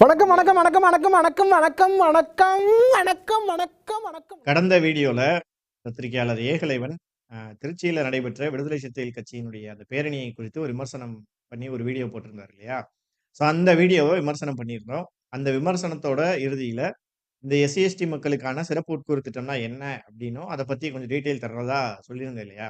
வணக்கம் வணக்கம் வணக்கம் வணக்கம் வணக்கம் வணக்கம் வணக்கம் வணக்கம் வணக்கம் வணக்கம். கடந்த வீடியோல பத்திரிகையாளர் ஏகலைவன் திருச்சியில நடைபெற்ற விடுதலை சிறுத்தைகள் கட்சியினுடைய அந்த பேரணியை குறித்து ஒரு விமர்சனம் பண்ணி ஒரு வீடியோ போட்டிருந்தார் இல்லையா? ஸோ அந்த வீடியோவை விமர்சனம் பண்ணியிருந்தோம். அந்த விமர்சனத்தோட இறுதியில இந்த எஸ்சிஎஸ்டி மக்களுக்கான சிறப்பு உட்கூறு திட்டம்னா என்ன அப்படின்னும் அதை பத்தி கொஞ்சம் டீட்டெயில் தர்றதா சொல்லியிருந்தேன் இல்லையா?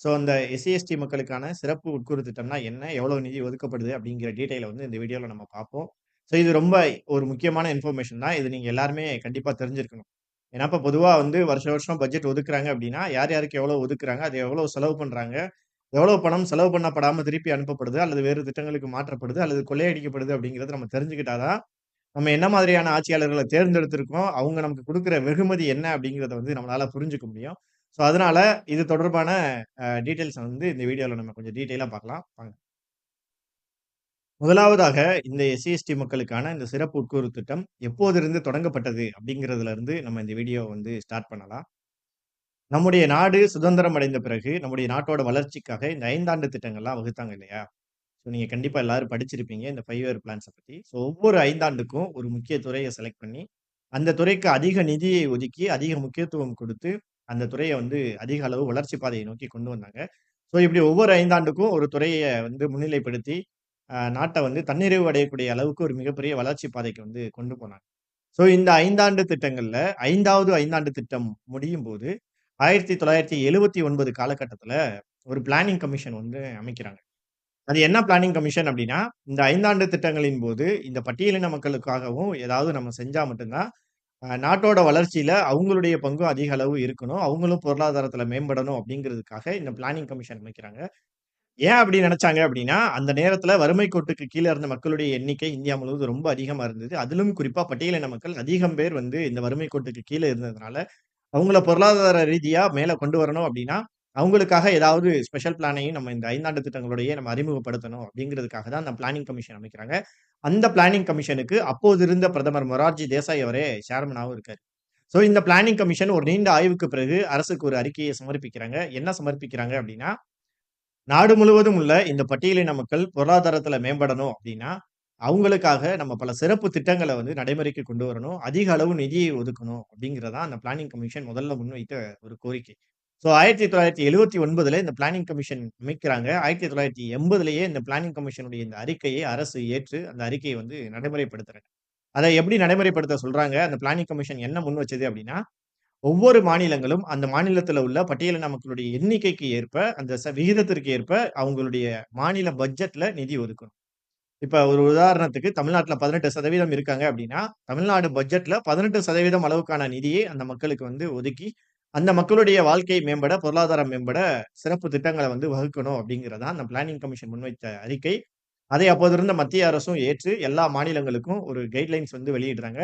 ஸோ அந்த எஸ்சிஎஸ்டி மக்களுக்கான சிறப்பு உட்கூறு திட்டம்னா என்ன எவ்வளவு நிதி ஒதுக்கப்படுது அப்படிங்கிற டீட்டெயிலை வந்து இந்த வீடியோவில் நம்ம பார்ப்போம். ஸோ இது ரொம்ப ஒரு முக்கியமான இன்ஃபர்மேஷன் தான். இது நீங்கள் எல்லாருமே கண்டிப்பாக தெரிஞ்சிருக்கணும். ஏன்னா இப்போ பொதுவாக வந்து வருஷ வருஷம் பட்ஜெட் ஒதுக்குறாங்க அப்படின்னா யார் யாருக்கு எவ்வளோ ஒதுக்குறாங்க அது எவ்வளோ செலவு பண்ணுறாங்க எவ்வளோ பணம் செலவு பண்ணப்படாமல் திருப்பி அனுப்பப்படுது அல்லது வேறு திட்டங்களுக்கு மாற்றப்படுது அல்லது கொள்ளையடிக்கப்படுது அப்படிங்கிறது நம்ம தெரிஞ்சுக்கிட்டாதான் நம்ம என்ன மாதிரியான ஆட்சியாளர்களை தேர்ந்தெடுத்திருக்கோம் அவங்க நமக்கு கொடுக்குற வெகுமதி என்ன அப்படிங்கிறத வந்து நம்மளால புரிஞ்சுக்க முடியும். ஸோ அதனால இது தொடர்பான டீட்டெயில்ஸ் வந்து இந்த வீடியோவில் நம்ம கொஞ்சம் டீட்டெயிலாக பார்க்கலாம். வாங்க. முதலாவதாக இந்த எஸ்சிஎஸ்டி மக்களுக்கான இந்த சிறப்பு உட்கூறு திட்டம் எப்போதிருந்து தொடங்கப்பட்டது அப்படிங்கிறதுல இருந்து நம்ம இந்த வீடியோ வந்து ஸ்டார்ட் பண்ணலாம். நம்முடைய நாடு சுதந்திரம் அடைந்த பிறகு நம்முடைய நாட்டோட வளர்ச்சிக்காக இந்த ஐந்தாண்டு திட்டங்கள்லாம் வகுத்தாங்க இல்லையா? ஸோ நீங்கள் கண்டிப்பாக எல்லாரும் படிச்சிருப்பீங்க இந்த ஃபைவ் இயர் பிளான்ஸை பற்றி ஸோ ஒவ்வொரு ஐந்தாண்டுக்கும் ஒரு முக்கிய துறையை செலக்ட் பண்ணி அந்த துறைக்கு அதிக நிதியை ஒதுக்கி அதிக முக்கியத்துவம் கொடுத்து அந்த துறையை வந்து அதிக அளவு வளர்ச்சி பாதையை நோக்கி கொண்டு வந்தாங்க. ஸோ இப்படி ஒவ்வொரு ஐந்தாண்டுக்கும் ஒரு துறையை வந்து முன்னிலைப்படுத்தி நாட்டை வந்து தன்னிறைவு அடையக்கூடிய அளவுக்கு ஒரு மிகப்பெரிய வளர்ச்சி பாதைக்கு வந்து கொண்டு போனாங்க. ஸோ இந்த ஐந்தாண்டு திட்டங்கள்ல ஐந்தாவது ஐந்தாண்டு திட்டம் முடியும் போது ஆயிரத்தி தொள்ளாயிரத்தி எழுவத்தி ஒன்பது காலகட்டத்துல ஒரு பிளானிங் கமிஷன் வந்து அமைக்கிறாங்க. அது என்ன பிளானிங் கமிஷன் அப்படின்னா இந்த ஐந்தாண்டு திட்டங்களின் போது இந்த பட்டியலின மக்களுக்காகவும் ஏதாவது நம்ம செஞ்சா மட்டும்தான் நாட்டோட வளர்ச்சியில அவங்களுடைய பங்கும் அதிக அளவு இருக்கணும் அவங்களும் பொருளாதாரத்துல மேம்படணும் அப்படிங்கிறதுக்காக இந்த பிளானிங் கமிஷன் அமைக்கிறாங்க. ஏன் அப்படி நினைச்சாங்க அப்படின்னா அந்த நேரத்துல வறுமை கோட்டுக்கு கீழே இருந்த மக்களுடைய எண்ணிக்கை இந்தியா முழுவதும் ரொம்ப அதிகமா இருந்தது. அதிலும் குறிப்பா பட்டியலின மக்கள் அதிகம் பேர் வந்து இந்த வறுமை கோட்டுக்கு கீழே இருந்ததுனால அவங்கள பொருளாதார ரீதியா மேல கொண்டு வரணும் அப்படின்னா அவங்களுக்காக ஏதாவது ஸ்பெஷல் பிளானையும் நம்ம இந்த ஐந்தாண்டு திட்டங்களுடைய நம்ம அறிமுகப்படுத்தணும் அப்படிங்கிறதுக்காக தான் அந்த பிளானிங் கமிஷன் அமைக்கிறாங்க. அந்த பிளானிங் கமிஷனுக்கு அப்போது இருந்த பிரதமர் மொரார்ஜி தேசாய் அவரே சேர்மனாகவும் இருக்காரு. ஸோ இந்த பிளானிங் கமிஷன் ஒரு நீண்ட ஆய்வுக்கு பிறகு அரசுக்கு ஒரு அறிக்கையை சமர்ப்பிக்கிறாங்க. என்ன சமர்ப்பிக்கிறாங்க அப்படின்னா நாடு முழுவதும் உள்ள இந்த பட்டியலின மக்கள் பொருளாதாரத்துல மேம்படணும் அப்படின்னா அவங்களுக்காக நம்ம பல சிறப்பு திட்டங்களை வந்து நடைமுறைக்கு கொண்டு வரணும். அதிக அளவு நிதியை ஒதுக்கணும் அப்படிங்கிறதா அந்த பிளானிங் கமிஷன் முதல்ல முன்வைத்த ஒரு கோரிக்கை. ஸோ ஆயிரத்தி தொள்ளாயிரத்தி எழுவத்தி ஒன்பதுல இந்த பிளானிங் கமிஷன் அமைக்கிறாங்க. ஆயிரத்தி தொள்ளாயிரத்தி எண்பதுலேயே இந்த பிளானிங் கமிஷனுடைய இந்த அறிக்கையை அரசு ஏற்று அந்த அறிக்கையை வந்து நடைமுறைப்படுத்துறாங்க. அதை எப்படி நடைமுறைப்படுத்த சொல்றாங்க? அந்த பிளானிங் கமிஷன் என்ன முன் வச்சது அப்படின்னா ஒவ்வொரு மாநிலங்களும் அந்த மாநிலத்துல உள்ள பட்டியலின மக்களுடைய எண்ணிக்கைக்கு ஏற்ப அந்த ச- விகிதத்திற்கு ஏற்ப அவங்களுடைய மாநில பட்ஜெட்ல நிதி ஒதுக்கணும். இப்ப ஒரு உதாரணத்துக்கு தமிழ்நாட்டுல பதினெட்டு சதவீதம் இருக்காங்க அப்படின்னா தமிழ்நாடு பட்ஜெட்ல பதினெட்டு சதவீதம் அளவுக்கான நிதியை அந்த மக்களுக்கு வந்து ஒதுக்கி அந்த மக்களுடைய வாழ்க்கை மேம்பட பொருளாதாரம் மேம்பட சிறப்பு திட்டங்களை வந்து வகுக்கணும் அப்படிங்கிறதா அந்த பிளானிங் கமிஷன் முன்வைத்த அறிக்கை. அதை அப்போது இருந்த மத்திய அரசும் ஏற்று எல்லா மாநிலங்களுக்கும் ஒரு கைட்லைன்ஸ் வந்து வெளியிடுறாங்க.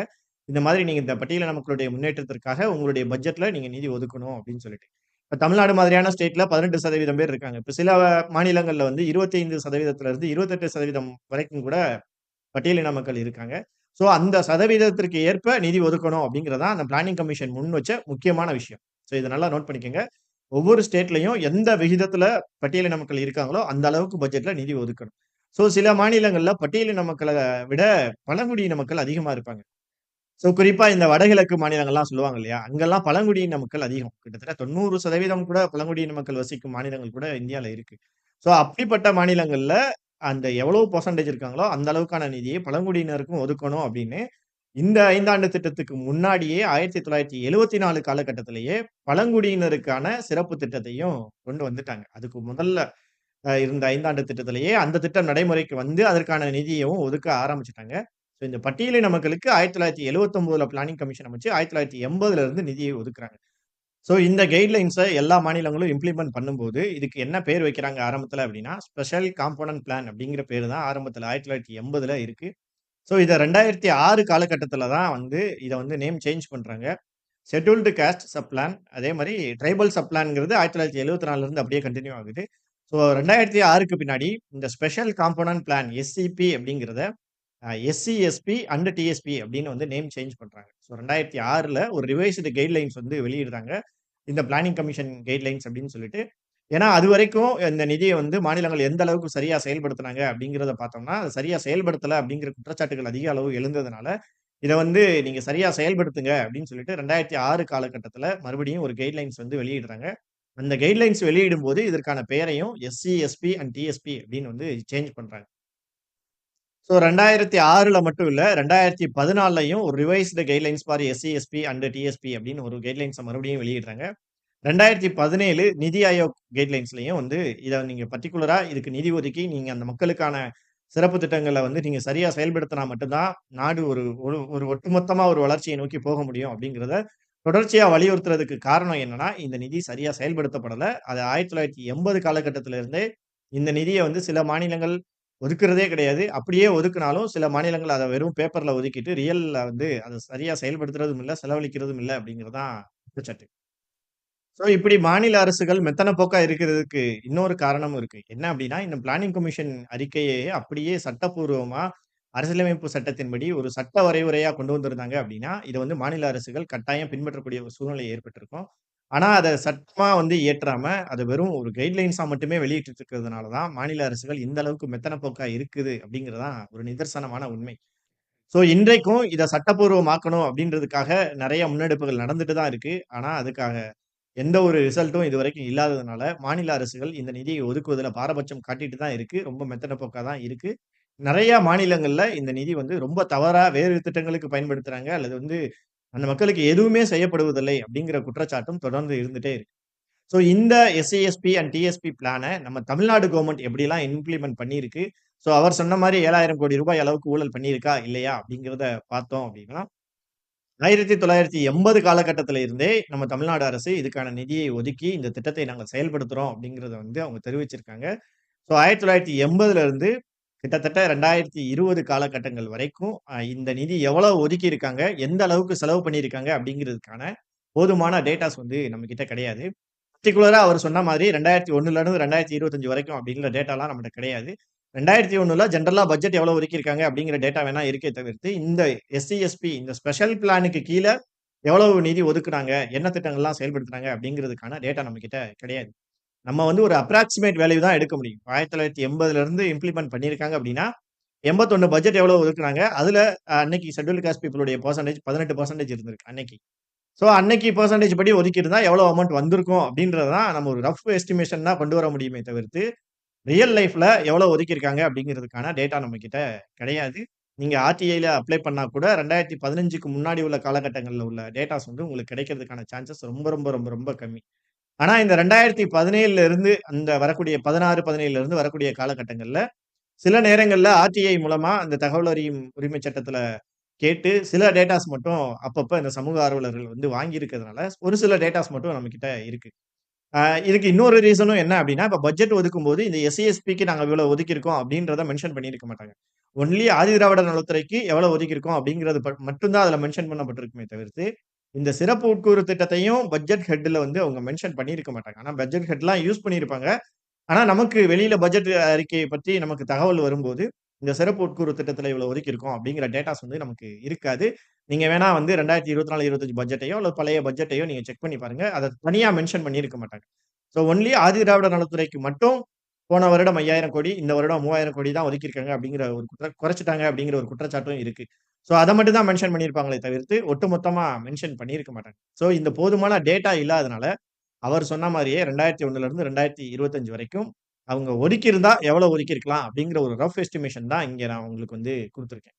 இந்த மாதிரி நீங்கள் இந்த பட்டியலின மக்களுடைய முன்னேற்றத்திற்காக உங்களுடைய பட்ஜெட்டில் நீங்கள் நிதி ஒதுக்கணும் அப்படின்னு சொல்லிட்டு. இப்போ தமிழ்நாடு மாதிரியான ஸ்டேட்ல பதினெட்டு சதவீதம் பேர் இருக்காங்க. இப்போ சில மாநிலங்களில் வந்து இருபத்தி ஐந்து இருந்து இருபத்தெட்டு சதவீதம் வரைக்கும் கூட பட்டியலின மக்கள் இருக்காங்க. ஸோ அந்த சதவீதத்திற்கு ஏற்ப நிதி ஒதுக்கணும் அப்படிங்கிறதா அந்த பிளானிங் கமிஷன் முன் வச்ச முக்கியமான விஷயம். ஸோ இதை நல்லா நோட் பண்ணிக்கோங்க. ஒவ்வொரு ஸ்டேட்லையும் எந்த விகிதத்தில் பட்டியலின மக்கள் இருக்காங்களோ அந்த அளவுக்கு பட்ஜெட்டில் நிதி ஒதுக்கணும். ஸோ சில மாநிலங்களில் பட்டியலின மக்களை விட பழங்குடியின மக்கள் அதிகமாக இருப்பாங்க. ஸோ குறிப்பா இந்த வடகிழக்கு மாநிலங்கள்லாம் சொல்லுவாங்க இல்லையா? அங்கெல்லாம் பழங்குடியின மக்கள் அதிகம். கிட்டத்தட்ட தொண்ணூறு சதவீதம் கூட பழங்குடியின மக்கள் வசிக்கும் மாநிலங்கள் கூட இந்தியாவில் இருக்கு. ஸோ அப்படிப்பட்ட மாநிலங்கள்ல அந்த எவ்வளவு பர்சன்டேஜ் இருக்காங்களோ அந்த அளவுக்கான நிதியை பழங்குடியினருக்கும் ஒதுக்கணும் அப்படின்னு இந்த ஐந்தாண்டு திட்டத்துக்கு முன்னாடியே ஆயிரத்தி தொள்ளாயிரத்தி எழுவத்தி நாலு காலகட்டத்திலேயே பழங்குடியினருக்கான சிறப்பு திட்டத்தையும் கொண்டு வந்துட்டாங்க. அதுக்கு முதல்ல இருந்த ஐந்தாண்டு திட்டத்திலேயே அந்த திட்டம் நடைமுறைக்கு வந்து அதற்கான நிதியையும் ஒதுக்க ஆரம்பிச்சிட்டாங்க. ஸோ இந்த பட்டியலின மக்களுக்கு ஆயிரத்தி தொள்ளாயிரத்தி எழுவத்தொன்பதுல பிளானிங் கமிஷன் அமைச்சு ஆயிரத்தி தொள்ளாயிரத்தி எண்பதுல இருந்து நிதியை ஒதுக்குறாங்க. ஸோ இந்த கைட்லைன்ஸை எல்லா மாநிலங்களும் இம்ப்ளிமெண்ட் பண்ணும்போது இதுக்கு என்ன பேர் வைக்கிறாங்க ஆரம்பத்தில் அப்படின்னா ஸ்பெஷல் காம்போனன்ட் பிளான் அப்படிங்கிற பேர் தான் ஆரம்பத்தில் ஆயிரத்தி தொள்ளாயிரத்தி எண்பதுல இருக்கு. ஸோ இதை ரெண்டாயிரத்தி ஆறு காலகட்டத்தில் தான் வந்து இதை வந்து நேம் சேஞ்ச் பண்ணுறாங்க ஷெட்யூல்டு காஸ்ட் சப் பிளான் அதே மாதிரி ட்ரைபல் சப் பிளான்ங்கிறது ஆயிரத்தி தொள்ளாயிரத்தி எழுபத்தி நாலுலேருந்து அப்படியே கண்டினியூ ஆகுது. ஸோ ரெண்டாயிரத்தி ஆறுக்கு பின்னாடி இந்த ஸ்பெஷல் காம்போனன்ட் பிளான் எஸ்சிபி அப்படிங்கிறத எஸ்சி எஸ்பி அண்ட் டிஎஸ்பி அப்படின்னு வந்து நேம் சேஞ்ச் பண்ணுறாங்க ஸோ ரெண்டாயிரத்தி ஆறில் ஒரு ரிவைஸ்டு கைட்லைன்ஸ் வந்து வெளியிடுறாங்க. இந்த பிளானிங் கமிஷன் கைட்லைன்ஸ் அப்படின்னு சொல்லிட்டு. ஏன்னா, அதுவரைக்கும் இந்த நிதியை வந்து மாநிலங்கள் எந்த அளவுக்கு சரியாக செயல்படுத்துனாங்க அப்படிங்கிறத பார்த்தோம்னா, அது சரியாக செயல்படுத்தலை அப்படிங்கிற குற்றச்சாட்டுகள் அதிக அளவு எழுந்ததுனால, இதை வந்து நீங்கள் சரியாக செயல்படுத்துங்க அப்படின்னு சொல்லிட்டு 2006 காலகட்டத்தில மறுபடியும் ஒரு கைட்லைன்ஸ் வந்து வெளியிடுறாங்க. அந்த கைட்லைன்ஸ் வெளியிடும்போது இதற்கான பெயரையும் எஸ்சி, எஸ்பி அண்ட் டிஎஸ்பி அப்படின்னு வந்து சேஞ்ச் பண்ணுறாங்க ஸோ 2006ல மட்டும் இல்லை ரெண்டாயிரத்தி பதினாலையும் ஒரு revised guidelines for SC, SP and TSP அப்படின்னு ஒரு கைட்லைன்ஸை மறுபடியும் வெளியிடுறாங்க. 2017 நிதி ஆயோக் கைட்லைன்ஸ்லையும் வந்து இதை நீங்கள் பர்டிகுலராக இதுக்கு நிதி ஒதுக்கி நீங்கள் அந்த மக்களுக்கான சிறப்பு திட்டங்களை வந்து நீங்கள் சரியாக செயல்படுத்தினா மட்டும்தான் நாடு ஒரு ஒரு ஒரு ஒரு வளர்ச்சியை நோக்கி போக முடியும் அப்படிங்கிறத தொடர்ச்சியாக வலியுறுத்துறதுக்கு காரணம் என்னன்னா, இந்த நிதி சரியாக செயல்படுத்தப்படலை அது 1980 காலகட்டத்தில இருந்தே இந்த நிதியை வந்து சில மாநிலங்கள் ஒதுக்குறதே கிடையாது. அப்படியே ஒதுக்குனாலும் சில மாநிலங்கள் அதை வெறும் பேப்பர்ல ஒதுக்கிட்டு ரியல்ல வந்து அதை சரியா செயல்படுத்துறதும் இல்ல, செலவழிக்கிறதும் இல்ல அப்படிங்கிறதான் குற்றச்சாட்டு. ஸோ இப்படி மாநில அரசுகள் மெத்தன போக்கா இருக்கிறதுக்கு இன்னொரு காரணமும் இருக்கு. என்ன அப்படின்னா, இந்த பிளானிங் கமிஷன் அறிக்கையே அப்படியே சட்டப்பூர்வமா அரசியலமைப்பு சட்டத்தின்படி ஒரு சட்ட வரைவுரையா கொண்டு வந்திருந்தாங்க அப்படின்னா, இதை வந்து மாநில அரசுகள் கட்டாயம் பின்பற்றக்கூடிய ஒரு சூழ்நிலை ஏற்பட்டிருக்கும். ஆனா, அதை சட்டமா வந்து இயற்றாம, அது வெறும் ஒரு கைட்லைன்ஸா மட்டுமே வெளியிட்டு இருக்கிறதுனால தான், மாநில அரசுகள் இந்த அளவுக்கு மெத்தன போக்கா இருக்குது அப்படிங்கிறது தான் ஒரு நிதர்சனமான உண்மை. ஸோ இன்றைக்கும் இதை சட்டப்பூர்வமாக்கணும் அப்படின்றதுக்காக நிறைய முன்னெடுப்புகள் நடந்துட்டு தான் இருக்கு. ஆனா, அதுக்காக எந்த ஒரு ரிசல்ட்டும் இது வரைக்கும் இல்லாததுனால, மாநில அரசுகள் இந்த நிதியை ஒதுக்குவதில் பாரபட்சம் காட்டிட்டு தான் இருக்கு. ரொம்ப மெத்தன போக்கா தான் இருக்கு. நிறைய மாநிலங்கள்ல இந்த நிதி வந்து ரொம்ப தவறா வேறு திட்டங்களுக்கு பயன்படுத்துறாங்க. அல்லது வந்து அந்த மக்களுக்கு எதுவுமே செய்யப்படுவதில்லை அப்படிங்கிற குற்றச்சாட்டும் தொடர்ந்து இருந்துட்டே இருக்கு. ஸோ இந்த எஸ்ஏஎஸ்பி அண்ட் டிஎஸ்பி பிளானை நம்ம தமிழ்நாடு கவர்மெண்ட் எப்படிலாம் இம்ப்ளிமெண்ட் பண்ணியிருக்கு. ஸோ அவர் சொன்ன மாதிரி ஏழாயிரம் கோடி ரூபாய் அளவுக்கு ஊழல் பண்ணியிருக்கா? இல்லையா? அப்படிங்கிறத பார்த்தோம் அப்படின்னா ஆயிரத்தி தொள்ளாயிரத்தி எண்பது காலகட்டத்தில் இருந்தே நம்ம தமிழ்நாடு அரசு இதுக்கான நிதியை ஒதுக்கி இந்த திட்டத்தை நாங்கள் செயல்படுத்துகிறோம் அப்படிங்கிறத வந்து அவங்க தெரிவிச்சிருக்காங்க. ஸோ 1980ல இருந்து கிட்டத்தட்ட 2020 காலகட்டங்கள் வரைக்கும் இந்த நிதி எவ்வளவு ஒதுக்கியிருக்காங்க, எந்த அளவுக்கு செலவு பண்ணியிருக்காங்க அப்படிங்கிறதுக்கான போதுமான டேட்டாஸ் வந்து நம்மகிட்ட கிடையாது. பர்ட்டிகுலரா அவர் சொன்ன மாதிரி 2001ல இருந்து 2025 வரைக்கும் அப்படிங்கிற டேட்டாலாம் நம்மகிட்ட கிடையாது. ரெண்டாயிரத்தி ஒன்றுல ஜென்ரலாக பட்ஜெட் எவ்வளவு ஒதுக்கியிருக்காங்க அப்படிங்கிற டேட்டா வேணா இருக்கே தவிர்த்து, இந்த எஸ்சிஎஸ்பி இந்த ஸ்பெஷல் பிளானுக்கு கீழே எவ்வளவு நிதி ஒதுக்குனாங்க, என்ன திட்டங்கள்லாம் செயல்படுத்துனாங்க அப்படிங்கிறதுக்கான டேட்டா நம்ம கிட்ட கிடையாது. நம்ம வந்து ஒரு அப்ராக்சிமேட் வேல்யூ தான் எடுக்க முடியும். 1980ல இருந்து இம்ப்ளிமெண்ட் பண்ணியிருக்காங்க அப்படின்னா, 81 பட்ஜெட் எவ்வளோ ஒதுக்குனாங்க, அதில் அன்னைக்கு ஷெட்யூல் காஸ்ட் பீப்புளுடைய பர்சன்டேஜ் பதினெட்டு பர்சன்டேஜ் இருந்திருக்கு அன்னைக்கு. ஸோ அன்னைக்கு பர்சன்டேஜ் படி ஒதுக்கியிருந்தா எவ்வளோ அமௌண்ட் வந்திருக்கும் அப்படின்றது தான் நம்ம ஒரு ரஃப் எஸ்டிமேஷன் தான் கொண்டு வர முடியுமே தவிர்த்து, ரியல் லைஃப்ல எவ்வளோ ஒதுக்கியிருக்காங்க அப்படிங்கிறதுக்கான டேட்டா நம்மக்கிட்ட கிடையாது. நீங்க ஆர்டிஐல அப்ளை பண்ணா கூட 2015க்கு முன்னாடி உள்ள காலகட்டங்களில் உள்ள டேட்டாஸ் வந்து உங்களுக்கு கிடைக்கிறதுக்கான சான்சஸ் ரொம்ப ரொம்ப ரொம்ப ரொம்ப கம்மி. ஆனா இந்த 2017ல இருந்து அந்த வரக்கூடிய 16, 17ல இருந்து வரக்கூடிய காலகட்டங்கள்ல, சில நேரங்கள்ல ஆர்டிஐ மூலமா அந்த தகவல் அறியும் உரிமை சட்டத்தில் கேட்டு சில டேட்டாஸ் மட்டும் அப்பப்போ இந்த சமூக ஆர்வலர்கள் வந்து வாங்கியிருக்கிறதுனால, ஒரு சில டேட்டாஸ் மட்டும் நம்மக்கிட்ட இருக்கு. இதுக்கு இன்னொரு ரீசனும் என்ன அப்படின்னா, இப்போ பட்ஜெட் ஒதுக்கும்போது இந்த எஸ்சிஎஸ்பிக்கு நாங்கள் இவ்வளோ ஒதுக்கியிருக்கோம் அப்படின்றத மென்ஷன் பண்ணியிருக்க மாட்டாங்க. ஒன்லி ஆதி திராவிட நலத்துறைக்கு எவ்வளோ ஒதுக்கியிருக்கோம் அப்படிங்கிறது மட்டும்தான் மட்டும் தான் மென்ஷன் பண்ணப்பட்டிருக்குமே தவிர்த்து, இந்த சிறப்பு உட்கூறு திட்டத்தையும் பட்ஜெட் ஹெட்ல வந்து அவங்க மென்ஷன் பண்ணியிருக்க மாட்டாங்க. ஆனா பட்ஜெட் ஹெட்லாம் யூஸ் பண்ணியிருப்பாங்க. ஆனா நமக்கு வெளியில பட்ஜெட் அறிக்கையை பற்றி நமக்கு தகவல் வரும்போது, இந்த சிறப்பு உட்கூறு திட்டத்தில் இவ்வளோ ஒதுக்கி ஒதுக்கியிருக்கோம் அப்படிங்கிற டேட்டாஸ் வந்து நமக்கு இருக்காது. நீங்க வேணா வந்து 2024, 25 பட்ஜெட்டையோ அல்லது பழைய பட்ஜெட்டையோ நீங்க செக் பண்ணி பாருங்க. அதை தனியாக மென்ஷன் பண்ணியிருக்க மாட்டாங்க. ஸோ ஒன்லி ஆதிதிராவிடர் நலத்துறைக்கு மட்டும் போன வருடம் 5000 கோடி, இந்த வருடம் 3000 கோடி தான் ஒதுக்கியிருக்காங்க அப்படிங்கிற ஒரு குற்ற குறைச்சிட்டாங்க அப்படிங்கிற ஒரு குற்றச்சாட்டும் இருக்கு. ஸோ அதை மட்டும் தான் மென்ஷன் பண்ணியிருப்பாங்களே தவிர்த்து, ஒட்டுமொத்தமாக மென்ஷன் பண்ணியிருக்க மாட்டாங்க. ஸோ இந்த போதுமான டேட்டா இல்லாதனால, அவர் சொன்ன மாரியே 2001ல இருந்து 2025 வரைக்கும் அவங்க ஒதுக்கியிருந்தா எவ்வளவு ஒதுக்கியிருக்கலாம் அப்படிங்கிற ஒரு ரஃப் எஸ்டிமேஷன் தான் இங்கே நான் உங்களுக்கு வந்து கொடுத்துருக்கேன்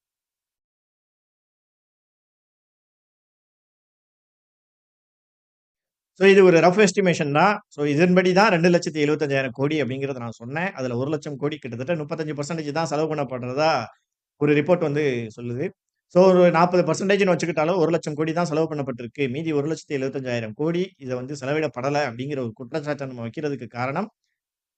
ஸோ இது ஒரு ரஃப் எஸ்டிமேஷன் தான். ஸோ இதன்படி தான் 2,75,000 கோடி அப்படிங்கிறத நான் சொன்னேன். அதுல 1,00,000 கோடி கிட்டத்தட்ட 35% தான் செலவு பண்ணப்படுறதா ஒரு ரிப்போர்ட் வந்து சொல்லுது. ஸோ ஒரு நாற்பது பர்சன்டேஜ்னு வச்சுக்கிட்டாலும் ஒரு லட்சம் கோடி தான் செலவு பண்ணப்பட்டிருக்கு. மீதி 1,75,000 கோடி இதை வந்து செலவிடப்படலை அப்படிங்கிற ஒரு குற்றச்சாட்டை நம்ம வைக்கிறதுக்கு காரணம்,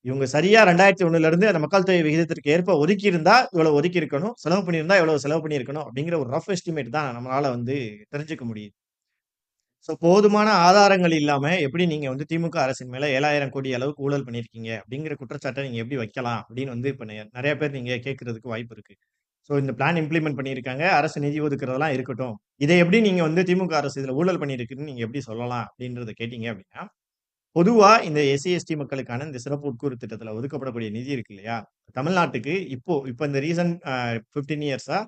இவங்க சரியா 2001ல இருந்து அந்த மக்கள் தொகை விகிதத்திற்கு ஏற்ப ஒதுக்கி ஒதுக்கியிருந்தா இவ்வளவு ஒதுக்கியிருக்கணும். செலவு பண்ணியிருந்தா எவ்வளவு செலவு பண்ணியிருக்கணும் அப்படிங்கிற ஒரு ரஃப் எஸ்டிமேட் தான் நம்மளால வந்து தெரிஞ்சுக்க முடியுது. ஸோ போதுமான ஆதாரங்கள் இல்லாம எப்படி நீங்க வந்து திமுக அரசின் மேல 7,000 கோடி அளவுக்கு ஊழல் பண்ணியிருக்கீங்க அப்படிங்கிற குற்றச்சாட்டை நீங்க எப்படி வைக்கலாம் அப்படின்னு வந்து இப்போ நிறைய பேர் நீங்க கேட்கறதுக்கு வாய்ப்பு இருக்கு. ஸோ இந்த பிளான் இம்ப்ளிமெண்ட் பண்ணியிருக்காங்க. அரசு நிதி ஒதுக்குறதெல்லாம் இருக்கட்டும். இதை எப்படி நீங்கள் வந்து திமுக அரசு இதில் ஊழல் பண்ணியிருக்குன்னு நீங்கள் எப்படி சொல்லலாம் அப்படின்றத கேட்டீங்க அப்படின்னா, பொதுவாக இந்த எஸ்சி, எஸ்டி மக்களுக்கான இந்த சிறப்பு உட்கூறு திட்டத்தில் ஒதுக்கப்படக்கூடிய நிதி இருக்கு இல்லையா? தமிழ்நாட்டுக்கு இப்போ இப்போ இந்த ரீசன்ட் அ 15 இயர்ஸா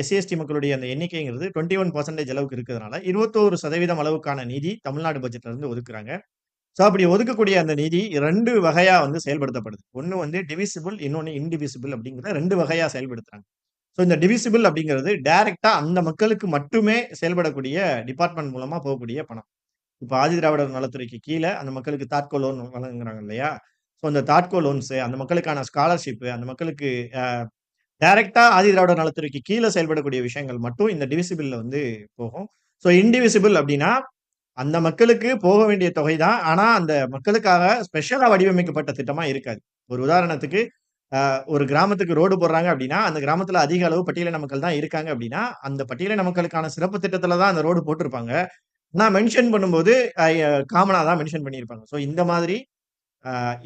எஸ்சி, எஸ்டி மக்களுடைய அந்த எண்ணிக்கைங்கிறது 21% அளவுக்கு இருக்கிறதுனால, 21% அளவுக்கான நிதி தமிழ்நாடு பட்ஜெட்ல இருந்து ஒதுக்குறாங்க. ஸோ அப்படி ஒதுக்கக்கூடிய அந்த நிதி ரெண்டு வகையாக வந்து செயல்படுத்தப்படுது. ஒன்று வந்து டிவிசிபிள், இன்னொன்று இன்டிவிசிபிள் அப்படிங்கிற ரெண்டு வகையாக செயல்படுத்துறாங்க. ஸோ இந்த டிவிசிபிள் அப்படிங்கிறது டைரெக்டாக அந்த மக்களுக்கு மட்டுமே செயல்படக்கூடிய டிபார்ட்மெண்ட் மூலமாக போகக்கூடிய பணம். இப்ப ஆதிதிராவிடர் நலத்துறைக்கு கீழே அந்த மக்களுக்கு தாட்கோ லோன் வழங்குறாங்க இல்லையா? ஸோ அந்த தாட்கோ லோன்ஸு அந்த மக்களுக்கான ஸ்காலர்ஷிப்பு அந்த மக்களுக்கு டைரெக்டாக ஆதி திராவிடர் நலத்துறைக்கு கீழே செயல்படக்கூடிய விஷயங்கள் மட்டும் இந்த டிவிசிபிளில் வந்து போகும். ஸோ இன்டிவிசிபிள் அப்படின்னா, அந்த மக்களுக்கு போக வேண்டிய தொகை தான். ஆனால் அந்த மக்களுக்காக ஸ்பெஷலாக வடிவமைக்கப்பட்ட திட்டமாக இருக்காது. ஒரு உதாரணத்துக்கு ஒரு கிராமத்துக்கு ரோடு போடுறாங்க அப்படின்னா, அந்த கிராமத்தில் அதிக அளவு பட்டியலின மக்கள் தான் இருக்காங்க அப்படின்னா, அந்த பட்டியலின மக்களுக்கான சிறப்பு திட்டத்தில் தான் அந்த ரோடு போட்டிருப்பாங்க. நான் மென்ஷன் பண்ணும்போது காமனாக தான் மென்ஷன் பண்ணியிருப்பாங்க. ஸோ இந்த மாதிரி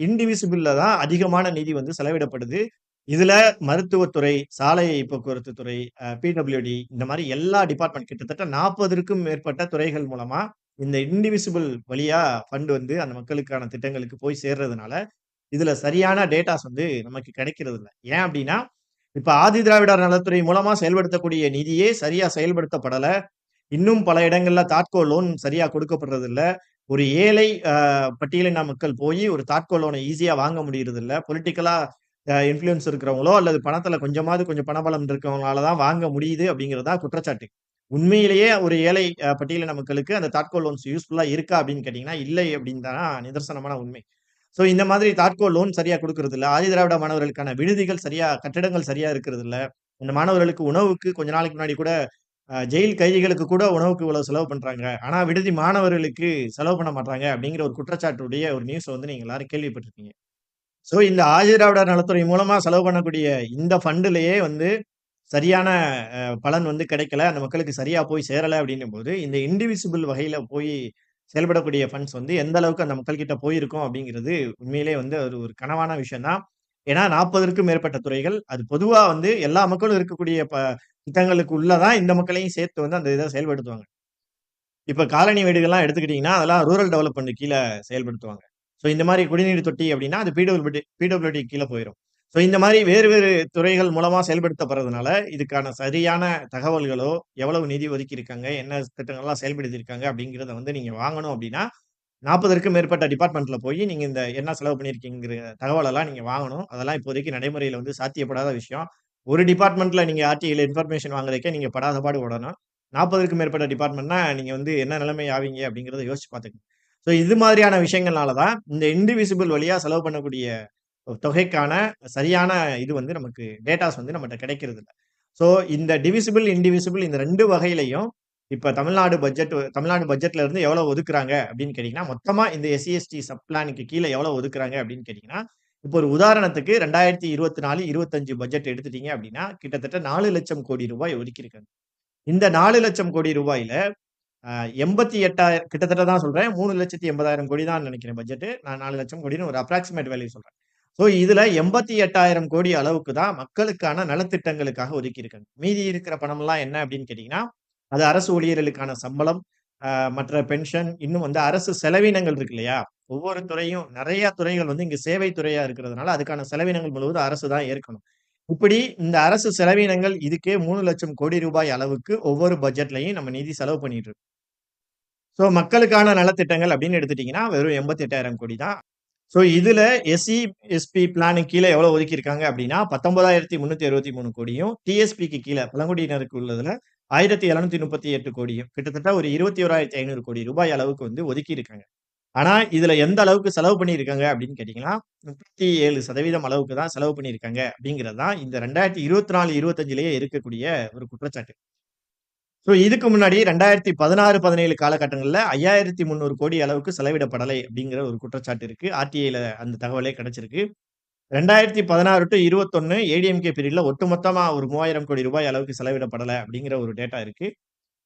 இன்டிவிசிபிளில் தான் அதிகமான நிதி வந்து செலவிடப்படுது. இதுல மருத்துவத்துறை, சாலை போக்குவரத்து துறை, பிடபிள்யூடி இந்த மாதிரி எல்லா டிபார்ட்மெண்ட் கிட்டத்தட்ட 40ற்கும் மேற்பட்ட துறைகள் மூலமா இந்த இன்டிவிசிபிள் வழியா ஃபண்ட் வந்து அந்த மக்களுக்கான திட்டங்களுக்கு போய் சேர்றதுனால, இதுல சரியான டேட்டாஸ் வந்து நமக்கு கிடைக்கிறது இல்லை ஏன் அப்படின்னா, இப்ப ஆதிதிராவிடர் நலத்துறை மூலமா செயல்படுத்தக்கூடிய நிதியே சரியா செயல்படுத்தப்படல. இன்னும் பல இடங்கள்ல தாட்கோ லோன் சரியா கொடுக்கப்படுறதில்ல. ஒரு ஏழை பட்டியலின மக்கள் போய் ஒரு தாட்கோ லோனை ஈஸியா வாங்க முடியறதில்ல. பொலிட்டிக்கலா அ இன்ஃப்ளூயன்ஸ் இருக்கிறவங்களோ, அல்லது பணத்துல கொஞ்சமாவது கொஞ்சம் பணபலம் இருக்கிறவங்களால தான் வாங்க முடியுது அப்படிங்கிறதா குற்றச்சாட்டு. உண்மையிலேயே ஒரு ஏழை பட்டியலின மக்களுக்கு அந்த தாட்கோ லோன்ஸ் யூஸ்ஃபுல்லா இருக்கா அப்படின்னு கேட்டீங்கன்னா, இல்லை அப்படின்னு தான் நிதர்சனமான உண்மை. ஸோ இந்த மாதிரி தாட்கோ லோன் சரியா ஆதி திராவிட மாணவர்களுக்கான விடுதிகள் சரியா கட்டிடங்கள் சரியா இருக்கிறதில்ல. இந்த மாணவர்களுக்கு உணவுக்கு கொஞ்ச நாளைக்கு முன்னாடி கூட ஜெயில் கைதிகளுக்கு கூட உணவுக்கு இவ்வளவு செலவு பண்றாங்க. ஆனா விடுதி மாணவர்களுக்கு செலவு பண்ண மாட்றாங்க அப்படிங்கிற ஒரு குற்றச்சாட்டுடைய ஒரு நியூஸ் வந்து நீங்க எல்லாரும் கேள்விப்பட்டிருக்கீங்க ஸோ இந்த ஆதிதிராவிடர் நலத்துறை மூலமா செலவு பண்ணக்கூடிய இந்த ஃபண்டுலயே வந்து சரியான பலன் வந்து கிடைக்கல. அந்த மக்களுக்கு சரியா போய் சேரல அப்படின்னும்போது, இந்த இன்டிவிசிபிள் வகையில போய் செயல்படக்கூடிய ஃபண்ட்ஸ் வந்து எந்த அளவுக்கு அந்த மக்கள்கிட்ட போயிருக்கோம் போயிருக்கும் அப்படிங்கிறது உண்மையிலேயே வந்து அது ஒரு கனவான விஷயம் தான். ஏன்னா 40ற்கும் மேற்பட்ட துறைகள். அது பொதுவா வந்து எல்லா மக்களும் இருக்கக்கூடிய ப திட்டங்களுக்கு உள்ளதான் இந்த மக்களையும் சேர்த்து வந்து அந்த இதை செயல்படுத்துவாங்க. இப்ப காலனி வீடுகள்லாம் எடுத்துக்கிட்டீங்கன்னா, அதெல்லாம் ரூரல் டெவலப்மெண்ட் கீழே செயல்படுத்துவாங்க. ஸோ இந்த மாதிரி குடிநீர் தொட்டி அப்படின்னா, அது பிடபிள்யூடி பிடபிள்யூடி கீழே போயிடும் ஸோ இந்த மாதிரி வேறு வேறு துறைகள் மூலமாக செயல்படுத்தப்படுறதுனால, இதுக்கான சரியான தகவல்களோ, எவ்வளவு நிதி ஒதுக்கியிருக்காங்க, என்ன திட்டங்கள்லாம் செயல்படுத்தியிருக்காங்க அப்படிங்கிறத வந்து நீங்கள் வாங்கணும் அப்படின்னா, 40ற்கும் மேற்பட்ட டிபார்ட்மெண்ட்ல போய் நீங்க இந்த என்ன செலவு பண்ணியிருக்கீங்கிற தகவலெல்லாம் நீங்க வாங்கணும். அதெல்லாம் இப்போதைக்கு நடைமுறையில வந்து சாத்தியப்படாத விஷயம். ஒரு டிபார்ட்மெண்ட்ல நீங்க ஆர்டிஐல இன்ஃபர்மேஷன் வாங்குறதுக்கே நீங்க படாத பாடு படணும். 40ற்கும் மேற்பட்ட டிபார்ட்மெண்ட்னா, நீங்க வந்து என்ன நிலைமை ஆவீங்க அப்படிங்கிறத யோசிச்சு பார்த்துக்கணும் ஸோ இது மாதிரியான விஷயங்கள்னால தான், இந்த இன்டிவிசிபிள் வழியா செலவு பண்ணக்கூடிய தொகைக்கான சரியான இது வந்து நமக்கு டேட்டாஸ் வந்து நம்மட்ட கிடைக்கிறதில்ல. ஸோ இந்த டிவிசிபிள், இன்டிவிசிபிள் இந்த ரெண்டு வகையிலையும் இப்போ தமிழ்நாடு பட்ஜெட் தமிழ்நாடு பட்ஜெட்ல இருந்து எவ்வளோ ஒதுக்குறாங்க அப்படின்னு கேட்டிங்கன்னா மொத்தமாக இந்த எஸ்சிஎஸ்டி சப் பிளானுக்கு கீழே எவ்வளோ ஒதுக்குறாங்க அப்படின்னு கேட்டிங்கன்னா இப்போ ஒரு உதாரணத்துக்கு 2024, 25 பட்ஜெட் எடுத்துட்டீங்க அப்படின்னா, கிட்டத்தட்ட நாலு லட்சம் கோடி ரூபாய் ஒதுக்கியிருக்காங்க. இந்த நாலு லட்சம் கோடி ரூபாயில எண்பத்தி எட்டாயிரம் கிட்டத்தட்ட தான் சொல்றேன். 3,80,000 கோடி தான் நினைக்கிறேன் பட்ஜெட். நான் 4,00,000 கோடின்னு ஒரு அப்ராக்சிமேட் வேல்யூ சொல்றேன். ஸோ இதுல 88,000 கோடி அளவுக்கு தான் மக்களுக்கான நலத்திட்டங்களுக்காக ஒதுக்கி இருக்காங்க மீதி இருக்கிற பணம்லாம் என்ன அப்படின்னு கேட்டீங்கன்னா, அது அரசு ஊழியர்களுக்கான சம்பளம், மற்ற பென்ஷன், இன்னும் வந்து அரசு செலவினங்கள் இருக்கு இல்லையா? ஒவ்வொரு துறையும் நிறைய துறைகள் வந்து இங்க சேவை துறையா இருக்கிறதுனால, அதுக்கான செலவினங்கள் முழுவதும் அரசு தான் ஏற்கணும். இப்படி இந்த அரசு செலவினங்கள் இதுக்கே மூணு லட்சம் கோடி ரூபாய் அளவுக்கு ஒவ்வொரு பட்ஜெட்லையும் நம்ம நிதி செலவு பண்ணிட்டு இருக்கோம். ஸோ மக்களுக்கான நலத்திட்டங்கள் அப்படின்னு எடுத்துட்டீங்கன்னா, வெறும் 88,000 கோடி தான். ஸோ இதுல எஸ்சி, எஸ்பி பிளானுக்கு கீழே எவ்வளவு ஒதுக்கியிருக்காங்க அப்படின்னா, 19,363 கோடியும், டிஎஸ்பிக்கு கீழே பழங்குடியினருக்கு உள்ளதுல 1,738 கோடியும். கிட்டத்தட்ட ஒரு 21,500 கோடி ரூபாய் அளவுக்கு வந்து ஒதுக்கியிருக்காங்க. ஆனா, இதுல எந்த அளவுக்கு செலவு பண்ணியிருக்காங்க அப்படின்னு கேட்டீங்கன்னா, 37% அளவுக்கு தான் செலவு பண்ணியிருக்காங்க அப்படிங்கிறது தான் இந்த 2024, 25லயே இருக்கக்கூடிய ஒரு குற்றச்சாட்டு. ஸோ இதுக்கு முன்னாடி ரெண்டாயிரத்தி பதினாறு பதினேழு காலகட்டங்களில் ஐயாயிரத்தி முந்நூறு கோடி அளவுக்கு செலவிடப்படலை அப்படிங்கிற ஒரு குற்றச்சாட்டு இருக்குது ஆர்டிஐல அந்த தகவலே கிடைச்சிருக்கு. ரெண்டாயிரத்தி பதினாறு டு இருபத்தொன்னு ஏடிஎம்கே பீரியட்ல ஒட்டுமொத்தமாக ஒரு மூவாயிரம் கோடி ரூபாய் அளவுக்கு செலவிடப்படலை அப்படிங்கிற ஒரு டேட்டா இருக்குது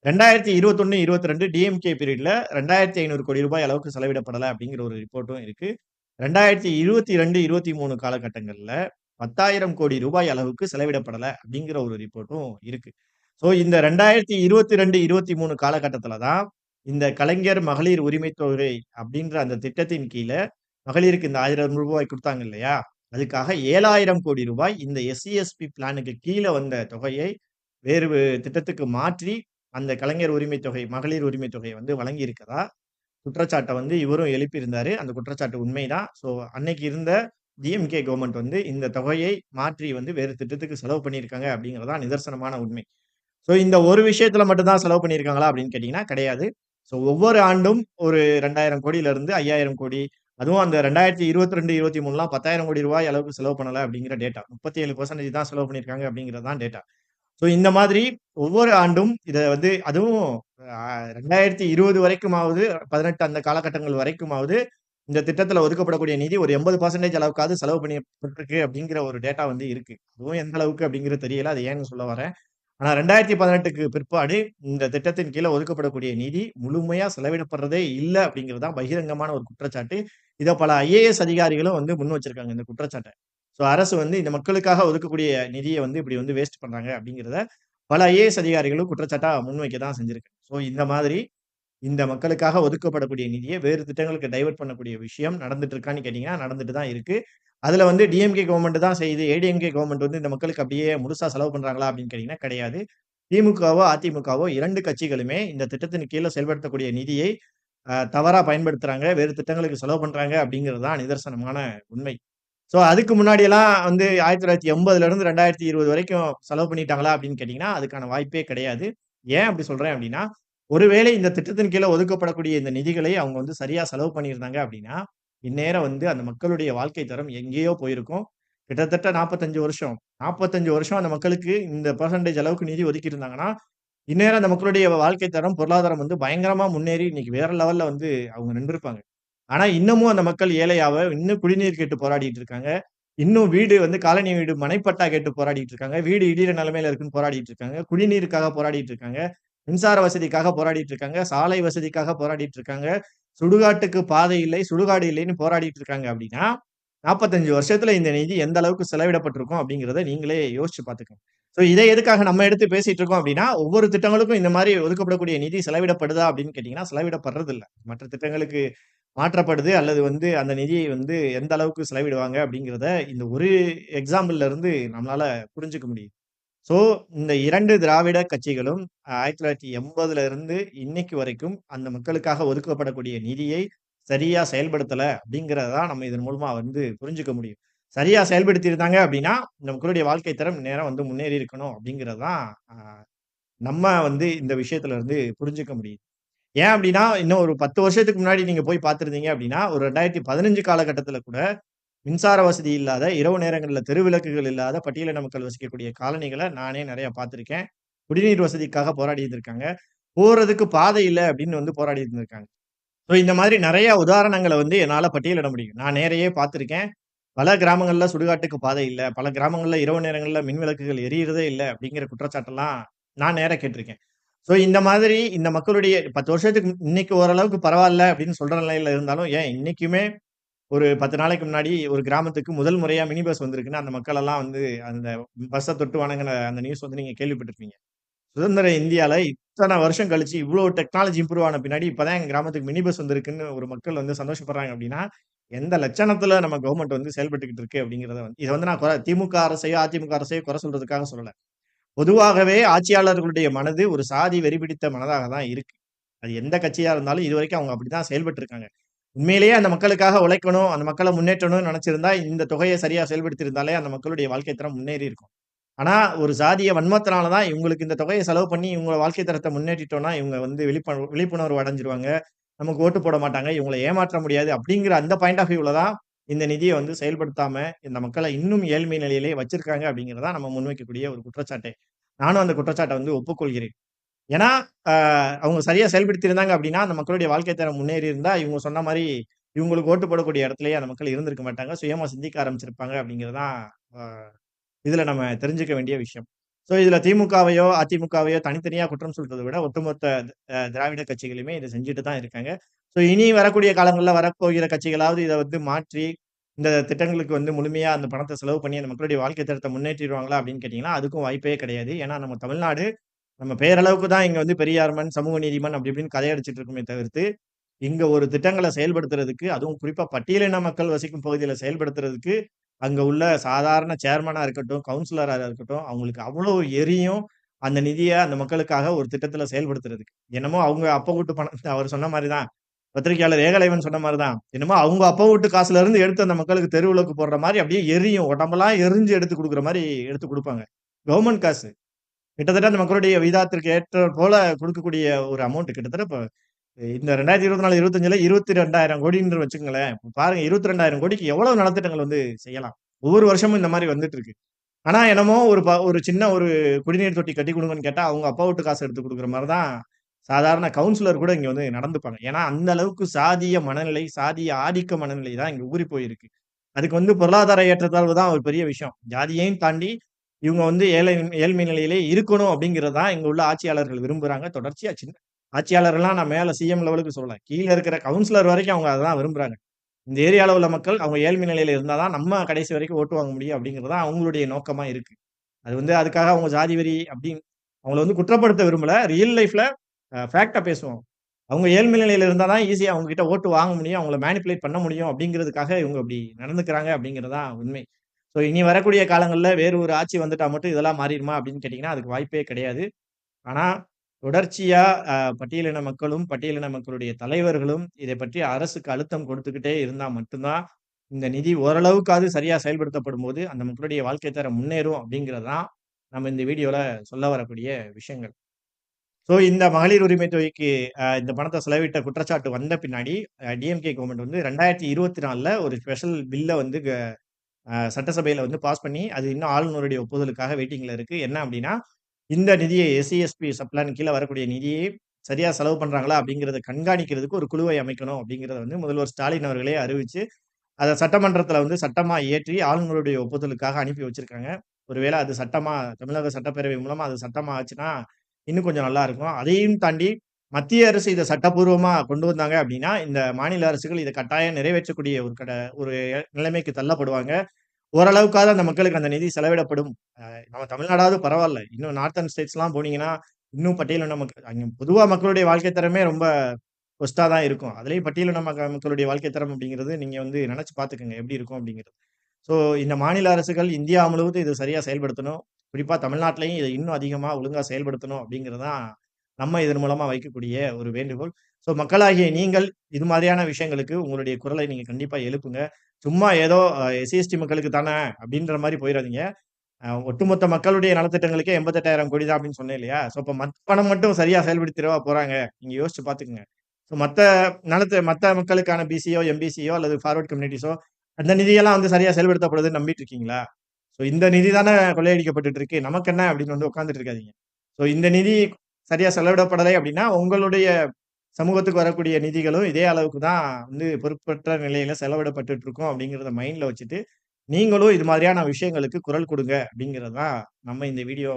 ரெண்டாயிரத்தி இருபத்தொன்னு இருபத்தி ரெண்டு டிஎம்கே பீரியடில் ரெண்டாயிரத்தி ஐநூறு கோடி ரூபாய் அளவுக்கு செலவிடப்படலை அப்படிங்கிற ஒரு ரிப்போர்ட்டும் இருக்குது ரெண்டாயிரத்தி இருபத்தி ரெண்டு இருபத்தி மூணு காலகட்டங்களில் பத்தாயிரம் கோடி ரூபாய் அளவுக்கு செலவிடப்படலை அப்படிங்கிற ஒரு ரிப்போர்ட்டும் இருக்குது ஸோ இந்த ரெண்டாயிரத்தி இருபத்தி ரெண்டு இருபத்தி மூணு காலகட்டத்தில் தான் இந்த கலைஞர் மகளிர் உரிமை தொகை அப்படின்ற அந்த திட்டத்தின் கீழே மகளிருக்கு இந்த ஆயிரம் ரூபாய் கொடுத்தாங்க இல்லையா? அதுக்காக ஏழாயிரம் கோடி ரூபாய் இந்த எஸ்சிஎஸ்பி பிளானுக்கு கீழே வந்த தொகையை வேறு திட்டத்துக்கு மாற்றி அந்த கலைஞர் உரிமை தொகை, மகளிர் உரிமை தொகையை வந்து வழங்கியிருக்கிறதா குற்றச்சாட்டை வந்து இவரும் எழுப்பியிருந்தாரு. அந்த குற்றச்சாட்டு உண்மைதான். ஸோ அன்னைக்கு இருந்த டிஎம்கே கவர்மெண்ட் வந்து இந்த தொகையை மாற்றி வந்து வேறு திட்டத்துக்கு செலவு பண்ணியிருக்காங்க அப்படிங்கிறது தான் நிதர்சனமான உண்மை. ஸோ இந்த ஒரு விஷயத்துல மட்டும்தான் செலவு பண்ணியிருக்காங்களா அப்படின்னு கேட்டீங்கன்னா கிடையாது. ஸோ ஒவ்வொரு ஆண்டும் ஒரு ரெண்டாயிரம் கோடியிலிருந்து ஐயாயிரம் கோடி அதுவும் அந்த ரெண்டாயிரத்தி இருபத்தி ரெண்டு இருபத்தி மூணுலாம் பத்தாயிரம் கோடி ரூபாய் அளவுக்கு செலவு பண்ணல அப்படிங்கிற டேட்டா. 37% தான் செலவு பண்ணியிருக்காங்க அப்படிங்கிறது தான் டேட்டா. ஸோ இந்த மாதிரி ஒவ்வொரு ஆண்டும் இதை வந்து அதுவும் ரெண்டாயிரத்தி இருபது வரைக்குமாவது 18 அந்த காலகட்டங்கள் வரைக்குமாவது இந்த திட்டத்தில் ஒதுக்கப்படக்கூடிய நிதி ஒரு 80% அளவுக்காவது செலவு பண்ணப்பட்டிருக்கு அப்படிங்கிற ஒரு டேட்டா வந்து இருக்கு. அதுவும் எந்த அளவுக்கு அப்படிங்கிறது தெரியல. அது ஏன்னு சொல்ல வரேன். நான் ரெண்டாயிரத்தி பதினெட்டுக்கு பிற்பாடு இந்த திட்டத்தின் கீழே ஒதுக்கப்படக்கூடிய நிதி முழுமையா செலவிடப்படுறதே இல்லை அப்படிங்கிறது தான் பகிரங்கமான ஒரு குற்றச்சாட்டு. இதை பல ஐஏஎஸ் அதிகாரிகளும் வந்து முன் வச்சிருக்காங்க இந்த குற்றச்சாட்டை ஸோ அரசு வந்து இந்த மக்களுக்காக ஒதுக்கக்கூடிய நிதியை வந்து இப்படி வந்து வேஸ்ட் பண்றாங்க அப்படிங்கிறத பல ஐஏஎஸ் அதிகாரிகளும் குற்றச்சாட்டா முன்வைக்க தான் செஞ்சிருக்கு. ஸோ இந்த மாதிரி இந்த மக்களுக்காக ஒதுக்கப்படக்கூடிய நிதியை வேறு திட்டங்களுக்கு டைவர்ட் பண்ணக்கூடிய விஷயம் நடந்துட்டு இருக்கான்னு கேட்டீங்கன்னா, நடந்துட்டு தான் இருக்கு. அதில் வந்து டிஎம்கே கவர்மெண்ட் தான் செய்யுது. ஏடிஎம்கே கவர்மெண்ட் வந்து இந்த மக்களுக்கு அப்படியே முழுசாக செலவு பண்ணுறாங்களா அப்படின்னு கேட்டிங்கன்னா கிடையாது. திமுகவோ, அதிமுகவோ இரண்டு கட்சிகளுமே இந்த திட்டத்தின் கீழே செயல்படுத்தக்கூடிய நிதியை தவறாக பயன்படுத்துகிறாங்க வேறு திட்டங்களுக்கு செலவு பண்ணுறாங்க அப்படிங்கிறது தான் நிதர்சனமான உண்மை. ஸோ அதுக்கு முன்னாடியெல்லாம் வந்து 1980லிருந்து 2020 வரைக்கும் செலவு பண்ணிட்டாங்களா அப்படின்னு கேட்டிங்கன்னா அதுக்கான வாய்ப்பே கிடையாது. ஏன் அப்படி சொல்கிறேன் அப்படின்னா, ஒருவேளை இந்த திட்டத்தின் கீழே ஒதுக்கப்படக்கூடிய இந்த நிதிகளை அவங்க வந்து சரியாக செலவு பண்ணியிருந்தாங்க அப்படின்னா, இந்நேரம் வந்து அந்த மக்களுடைய வாழ்க்கை தரம் எங்கேயோ போயிருக்கும். கிட்டத்தட்ட 45 வருஷம் 45 வருஷம் அந்த மக்களுக்கு இந்த பர்சன்டேஜ் அளவுக்கு நிதி ஒதுக்கியிருந்தாங்கன்னா, இந்நேரம் அந்த மக்களுடைய வாழ்க்கை தரம், பொருளாதாரம் வந்து பயங்கரமா முன்னேறி இன்னைக்கு வேற லெவல்ல வந்து அவங்க நின்றுருப்பாங்க. ஆனா இன்னமும் அந்த மக்கள் ஏழையாவ, இன்னும் குடிநீர் கேட்டு போராடிட்டு இருக்காங்க. இன்னும் வீடு வந்து காலனி வீடு மனைப்பட்டா கேட்டு போராடிட்டு இருக்காங்க. வீடு இடிகிற நிலைமையில இருக்குன்னு போராடிட்டு இருக்காங்க. குடிநீருக்காக போராடிட்டு இருக்காங்க. மின்சார வசதிக்காக போராடிட்டு இருக்காங்க. சாலை வசதிக்காக போராடிட்டு இருக்காங்க. சுடுகாட்டுக்கு பாதை இல்லை, சுடுகாடு இல்லைன்னு போராடிட்டு இருக்காங்க அப்படின்னா, 45 வருஷத்துல இந்த நிதி எந்த அளவுக்கு செலவிடப்பட்டிருக்கும் அப்படிங்கிறத நீங்களே யோசிச்சு பார்த்துக்கோங்க ஸோ இதை எதுக்காக நம்ம எடுத்து பேசிட்டு இருக்கோம் அப்படின்னா, ஒவ்வொரு திட்டங்களுக்கும் இந்த மாதிரி ஒதுக்கப்படக்கூடிய நிதி செலவிடப்படுதா அப்படின்னு கேட்டீங்கன்னா, செலவிடப்படுறதில்ல. மற்ற திட்டங்களுக்கு மாற்றப்படுது அல்லது வந்து அந்த நிதியை வந்து எந்த அளவுக்கு செலவிடுவாங்க அப்படிங்கிறத இந்த ஒரு எக்ஸாம்பிள்ல இருந்து நம்மளால புரிஞ்சுக்க முடியும் ஸோ இந்த இரண்டு திராவிட கட்சிகளும் 1980ல இருந்து இன்னைக்கு வரைக்கும் அந்த மக்களுக்காக ஒதுக்கப்படக்கூடிய நிதியை சரியா செயல்படுத்தலை அப்படிங்கிறதான் நம்ம இதன் மூலமா வந்து புரிஞ்சுக்க முடியும். சரியா செயல்படுத்தியிருந்தாங்க அப்படின்னா, இந்த மக்களுடைய வாழ்க்கை தரம் நேரம் வந்து முன்னேறி இருக்கணும் அப்படிங்கிறது தான் நம்ம வந்து இந்த விஷயத்துல இருந்து புரிஞ்சுக்க முடியுது. ஏன் அப்படின்னா, இன்னும் ஒரு 10 வருஷத்துக்கு முன்னாடி நீங்க போய் பார்த்துருந்தீங்க அப்படின்னா, ஒரு 2015 காலகட்டத்துல கூட மின்சார வசதி இல்லாத, இரவு நேரங்களில் தெருவிளக்குகள் இல்லாத பட்டியலின மக்கள் வசிக்கக்கூடிய காலனிகளை நானே நிறைய பார்த்துருக்கேன் குடிநீர் வசதிக்காக போராடி இருந்திருக்காங்க. போறதுக்கு பாதை இல்லை அப்படின்னு வந்து போராடி இருந்திருக்காங்க. ஸோ இந்த மாதிரி நிறைய உதாரணங்களை வந்து என்னால் பட்டியலிட முடியும். நான் நேரையே பார்த்திருக்கேன். பல கிராமங்கள்ல சுடுகாட்டுக்கு பாதை இல்லை பல கிராமங்களில் இரவு நேரங்களில் மின் விளக்குகள் எரியறதே இல்லை அப்படிங்கிற குற்றச்சாட்டெல்லாம் நான் நேராக கேட்டிருக்கேன். ஸோ இந்த மாதிரி இந்த மக்களுடைய 10 வருஷத்துக்கு இன்னைக்கு ஓரளவுக்கு பரவாயில்ல அப்படின்னு சொல்ற நிலையில இருந்தாலும், ஏன் இன்னைக்குமே ஒரு 10 நாளைக்கு முன்னாடி ஒரு கிராமத்துக்கு முதல் முறையா மினி பஸ் வந்திருக்குன்னு அந்த மக்கள் எல்லாம் வந்து அந்த பஸ்ஸை தொட்டு வணங்குன அந்த நியூஸ் வந்து நீங்க கேள்விப்பட்டிருப்பீங்க. சுதந்திர இந்தியாவில் இத்தனை வருஷம் கழிச்சு இவ்வளோ டெக்னாலஜி இம்ப்ரூவ் ஆன பின்னாடி இப்போதான் தான் கிராமத்துக்கு மினி பஸ் வந்திருக்குன்னு ஒரு மக்கள் வந்து சந்தோஷப்படுறாங்க அப்படின்னா, எந்த லட்சணத்தில் நம்ம கவர்மெண்ட் வந்து செயல்பட்டுக்கிட்டு இருக்கு அப்படிங்கிறத வந்து இதை வந்து நான் குறை திமுக அரசையோ, அதிமுக அரசையோ குறை சொல்றதுக்காக சொல்லலை பொதுவாகவே ஆட்சியாளர்களுடைய மனது ஒரு சாதி வெறி பிடித்த மனதாக தான் இருக்கு. அது எந்த கட்சியாக இருந்தாலும் இதுவரைக்கும் அவங்க அப்படி தான் செயல்பட்டுருக்காங்க. உண்மையிலேயே அந்த மக்களுக்காக உழைக்கணும், அந்த மக்களை முன்னேற்றணும்னு நினைச்சிருந்தா இந்த தொகையை சரியா செயல்படுத்தியிருந்தாலே அந்த மக்களுடைய வாழ்க்கை தரம் முன்னேறி இருக்கும். ஆனா ஒரு சாதிய வன்மத்தினால தான் இவங்களுக்கு இந்த தொகையை செலவு பண்ணி இவங்க வாழ்க்கை தரத்தை முன்னேற்றிட்டோம்னா, இவங்க வந்து விழிப்ப விழிப்புணர்வு அடைஞ்சிருவாங்க. நமக்கு ஓட்டு போட மாட்டாங்க. இவங்களை ஏமாற்ற முடியாது அப்படிங்கிற அந்த பாயிண்ட் ஆஃப் வியூல தான் இந்த நிதியை வந்து செயல்படுத்தாம இந்த மக்களை இன்னும் ஏழ்மை நிலையிலேயே வச்சிருக்காங்க அப்படிங்கிறதா நம்ம முன்வைக்கக்கூடிய ஒரு குற்றச்சாட்டை நானும் அந்த குற்றச்சாட்டை வந்து ஒப்புக்கொள்கிறேன். ஏன்னா, அவங்க சரியா செயல்படுத்தியிருந்தாங்க அப்படின்னா, அந்த மக்களுடைய வாழ்க்கை தரம் முன்னேறி இருந்தா, இவங்க சொன்ன மாதிரி இவங்களுக்கு ஓட்டு போடக்கூடிய இடத்துலயே அந்த மக்கள் இருந்திருக்க மாட்டாங்க. சுயமா சிந்திக்க ஆரம்பிச்சிருப்பாங்க அப்படிங்கிறது தான் இதுல நம்ம தெரிஞ்சுக்க வேண்டிய விஷயம். ஸோ இதுல திமுகவையோ, அதிமுகவையோ தனித்தனியா குற்றம் சொல்றதை விட ஒட்டுமொத்த திராவிட கட்சிகளுமே இதை செஞ்சுட்டு தான் இருக்காங்க. ஸோ இனி வரக்கூடிய காலங்களில் வரப்போகிற கட்சிகளாவது இதை வந்து மாற்றி, இந்த திட்டங்களுக்கு வந்து முழுமையா அந்த பணத்தை செலவு பண்ணி அந்த மக்களுடைய வாழ்க்கை தரத்தை முன்னேற்றிடுவாங்களா அப்படின்னு கேட்டீங்கன்னா, அதுக்கும் வாய்ப்பே கிடையாது. ஏன்னா நம்ம தமிழ்நாடு நம்ம பேரளவுக்கு தான் இங்க வந்து பெரியார்மன், சமூக நீதிமன் அப்படி இப்படின்னு கதையடிச்சிட்டு இருக்கோமே தவிர்த்து, இங்க ஒரு திட்டங்களை செயல்படுத்துறதுக்கு, அதுவும் குறிப்பா பட்டியலின மக்கள் வசிக்கும் பகுதியில செயல்படுத்துறதுக்கு, அங்க உள்ள சாதாரண சேர்மனா இருக்கட்டும், கவுன்சிலரா இருக்கட்டும், அவங்களுக்கு அவ்வளோ எரியும் அந்த நிதியை அந்த மக்களுக்காக ஒரு திட்டத்துல செயல்படுத்துறதுக்கு. என்னமோ அவங்க அப்ப வூட்டு பணம் அவர் சொன்ன மாதிரி தான். பத்திரிக்கையாளர் ஏகலைவன் சொன்ன மாதிரி தான். என்னமோ அவங்க அப்பா வூட்டு காசுல இருந்து எடுத்து அந்த மக்களுக்கு தெருவிளக்கு போடுற மாதிரி அப்படியே எரியும். உடம்பெல்லாம் எரிஞ்சு எடுத்து கொடுக்குற மாதிரி எடுத்து கொடுப்பாங்க கவர்மெண்ட் காசு. கிட்டத்தட்ட அந்த மக்களுடைய விகிதத்திற்கு ஏற்ற போல கொடுக்கக்கூடிய ஒரு அமௌண்ட் கிட்டத்தட்ட இப்போ இந்த 2024, 25ல 22,000 கோடின்னு வச்சுக்கோங்களேன் பாருங்க 22,000 கோடிக்கு எவ்வளவு நலத்திட்டங்கள் வந்து செய்யலாம். ஒவ்வொரு வருஷமும் இந்த மாதிரி வந்துட்டு இருக்கு. ஆனா என்னமோ ஒரு ப ஒரு சின்ன ஒரு குடிநீர் தொட்டி கட்டி கொடுங்கன்னு கேட்டா, அவங்க அப்பா காசு எடுத்து கொடுக்குற மாதிரி தான் சாதாரண கவுன்சிலர் கூட இங்க வந்து நடந்துப்பாங்க. ஏன்னா, அந்த அளவுக்கு சாதிய மனநிலை, சாதிய ஆதிக்க மனநிலை தான் இங்க ஊறி போயிருக்கு. அதுக்கு வந்து பொருளாதார ஏற்றத்தாழ்வு தான் ஒரு பெரிய விஷயம். ஜாதியையும் தாண்டி இவங்க வந்து ஏழை ஏழ்மை நிலையிலே இருக்கணும் அப்படிங்கிறது தான் இங்கே உள்ள ஆட்சியாளர்கள் விரும்புகிறாங்க தொடர்ச்சியாக சின்ன ஆட்சியாளர்கள்லாம் நான் மேலே சிஎம் லெவலுக்கு சொல்லலாம் கீழே இருக்கிற கவுன்சிலர் வரைக்கும் அவங்க அதான் விரும்புகிறாங்க இந்த ஏரியாவில் உள்ள மக்கள் அவங்க ஏழ்மை நிலையில் இருந்தால் தான் நம்ம கடைசி வரைக்கும் ஓட்டு வாங்க முடியும் அப்படிங்கிறது தான் அவங்களுடைய நோக்கமாக இருக்கு. அது வந்து அதுக்காக அவங்க ஜாதி வரி அப்படின்னு அவங்கள வந்து குற்றப்படுத்த விரும்பல. ரியல் லைஃப்ல ஃபேக்டாக பேசுவோம். அவங்க ஏழ்மை நிலையில் இருந்தால் தான் ஈஸியாக அவங்க கிட்ட ஓட்டு வாங்க முடியும். அவங்கள மேனிப்புலேட் பண்ண முடியும் அப்படிங்கிறதுக்காக இவங்க அப்படி நடந்துக்கிறாங்க அப்படிங்கிறது தான் உண்மை. ஸோ இனி வரக்கூடிய காலங்களில் வேறு ஒரு ஆட்சி வந்துட்டா மட்டும் இதெல்லாம் மாறிடுமா அப்படின்னு கேட்டிங்கன்னா அதுக்கு வாய்ப்பே கிடையாது. ஆனால் தொடர்ச்சியாக பட்டியலின மக்களும், பட்டியலின மக்களுடைய தலைவர்களும் இதை பற்றி அரசுக்கு அழுத்தம் கொடுத்துக்கிட்டே இருந்தால் மட்டும்தான் இந்த நிதி ஓரளவுக்காவது சரியா செயல்படுத்தப்படும்போது, அந்த மக்களுடைய வாழ்க்கை தரம் முன்னேறும் அப்படிங்கிறது தான் நம்ம இந்த வீடியோவில் சொல்ல வரக்கூடிய விஷயங்கள். ஸோ இந்த மகளிர் உரிமை தொகைக்கு இந்த பணத்தை செலவிட்ட குற்றச்சாட்டு வந்த பின்னாடி, டிஎம்கே கவர்மெண்ட் வந்து 2024ல ஒரு ஸ்பெஷல் பில்லை வந்து க சட்டசபையில் வந்து பாஸ் பண்ணி, அது இன்னும் ஆளுநருடைய ஒப்புதலுக்காக வெயிட்டிங்கில் இருக்குது என்ன அப்படின்னா, இந்த நிதியை எஸ்சிஎஸ்பி சப்ளான் கீழே வரக்கூடிய நிதியை சரியாக செலவு பண்ணுறாங்களா அப்படிங்கிறத கண்காணிக்கிறதுக்கு ஒரு குழுவை அமைக்கணும் அப்படிங்கிறத வந்து முதல்வர் ஸ்டாலின் அவர்களே அறிவித்து அதை சட்டமன்றத்தில் வந்து சட்டமாக இயற்றி ஆளுநருடைய ஒப்புதலுக்காக அனுப்பி வச்சுருக்காங்க ஒருவேளை அது சட்டமாக தமிழக சட்டப்பேரவை மூலமாக அது சட்டமாக ஆச்சுன்னா, இன்னும் கொஞ்சம் நல்லா இருக்கும். அதையும் தாண்டி மத்திய அரசு இதை சட்டப்பூர்வமா கொண்டு வந்தாங்க அப்படின்னா, இந்த மாநில அரசுகள் இதை கட்டாயம் நிறைவேற்றக்கூடிய ஒரு கட ஒரு நிலைமைக்கு தள்ளப்படுவாங்க. ஓரளவுக்காவது அந்த மக்களுக்கு அந்த நிதி செலவிடப்படும். நம்ம தமிழ்நாடாவது பரவாயில்ல இன்னும் நார்த்தர்ன் ஸ்டேட்ஸ்லாம் போனீங்கன்னா, இன்னும் பட்டியலின மக்கள் அங்கே பொதுவாக மக்களுடைய வாழ்க்கை தரமே ரொம்ப ஒஸ்ட்டாக தான் இருக்கும். அதுலேயும் பட்டியலின மக்க மக்களுடைய வாழ்க்கை தரம் அப்படிங்கிறது நீங்க வந்து நினச்சி பார்த்துக்கங்க எப்படி இருக்கும் அப்படிங்கிறது. ஸோ இந்த மாநில அரசுகள் இந்தியா முழுவதும் இதை சரியா செயல்படுத்தணும். குறிப்பா தமிழ்நாட்டிலையும் இதை இன்னும் அதிகமா ஒழுங்கா செயல்படுத்தணும் அப்படிங்கிறது தான் நம்ம இதன் மூலமா வைக்கக்கூடிய ஒரு வேண்டுகோள். ஸோ மக்களாகிய நீங்கள் இது மாதிரியான விஷயங்களுக்கு உங்களுடைய குரலை நீங்க கண்டிப்பா எழுப்புங்க. சும்மா ஏதோ எஸ்சிஎஸ்டி மக்களுக்கு தானே அப்படின்ற மாதிரி போயிடாதீங்க ஒட்டுமொத்த மக்களுடைய நலத்திட்டங்களுக்கே 88,000 கோடி தான் அப்படின்னு சொன்னேன் இல்லையா? ஸோ இப்போ மத்த பணம் மட்டும் சரியா செயல்படுத்திடவா போறாங்க? நீங்க யோசிச்சு பாத்துக்கோங்க ஸோ மற்ற நலத்து மற்ற மக்களுக்கான பிசியோ, எம்பிசியோ அல்லது ஃபார்வர்ட் கம்யூனிட்டிஸோ அந்த நிதியெல்லாம் வந்து சரியா செயல்படுத்தப்படுதுன்னு நம்பிட்டு இருக்கீங்களா? ஸோ இந்த நிதி தானே கொள்ளையடிக்கப்பட்டு இருக்கு. நமக்கு என்ன அப்படின்னு வந்து உட்காந்துட்டு இருக்காதிங்க ஸோ இந்த நிதி சரியா செலவிடப்படலை அப்படின்னா, உங்களுடைய சமூகத்துக்கு வரக்கூடிய நிதிகளும் இதே அளவுக்கு தான் வந்து பொறுப்பற்ற நிலையில செலவிடப்பட்டு இருக்கும் அப்படிங்கிறத மைண்ட்ல வச்சுட்டு, நீங்களும் இது மாதிரியான விஷயங்களுக்கு குரல் கொடுங்க அப்படிங்கிறது தான் நம்ம இந்த வீடியோ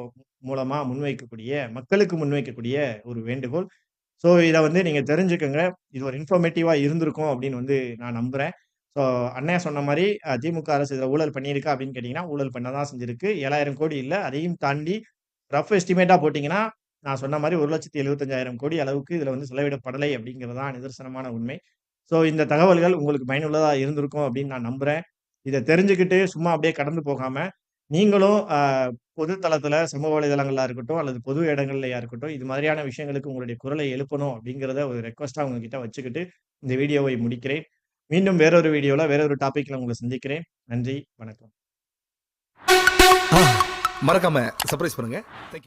மூலமா முன்வைக்கக்கூடிய மக்களுக்கு முன்வைக்கக்கூடிய ஒரு வேண்டுகோள். ஸோ இதை வந்து நீங்க தெரிஞ்சுக்கோங்க இது ஒரு இன்ஃபர்மேட்டிவா இருந்திருக்கும் அப்படின்னு வந்து நான் நம்புறேன். ஸோ அண்ணன் சொன்ன மாதிரி திமுக அரசு இதில் ஊழல் பண்ணியிருக்கா அப்படின்னு கேட்டீங்கன்னா, ஊழல் பண்ண தான் செஞ்சிருக்கு. 7,000 கோடி இல்லை அதையும் தாண்டி ரஃப் எஸ்டிமேட்டா போட்டிங்கன்னா நான் சொன்ன மாதிரி ஒரு லட்சத்தி எழுபத்தஞ்சாயிரம் கோடி அளவுக்கு இதில் வந்து செலவிடப்படலை அப்படிங்கிறது தான் நிதர்சனமான உண்மை. ஸோ இந்த தகவல்கள் உங்களுக்கு பயனுள்ளதாக இருந்திருக்கும் அப்படின்னு நான் நம்புகிறேன் இதை தெரிஞ்சுக்கிட்டு சும்மா அப்படியே கடந்து போகாமல் நீங்களும் பொது தளத்தில் சமூக வலைதளங்களா இருக்கட்டும், அல்லது பொது இடங்கள்லையா இருக்கட்டும், இது மாதிரியான விஷயங்களுக்கு உங்களுடைய குரலை எழுப்பணும் அப்படிங்கிறத ஒரு ரெக்வஸ்ட்டாக உங்ககிட்ட வச்சுக்கிட்டு, இந்த வீடியோவை முடிக்கிறேன். மீண்டும் வேறொரு வீடியோவில் வேறொரு டாப்பிக்கில் உங்களை சந்திக்கிறேன். நன்றி, வணக்கம். மறக்காம சர்ப்ரைஸ் பண்ணுங்க.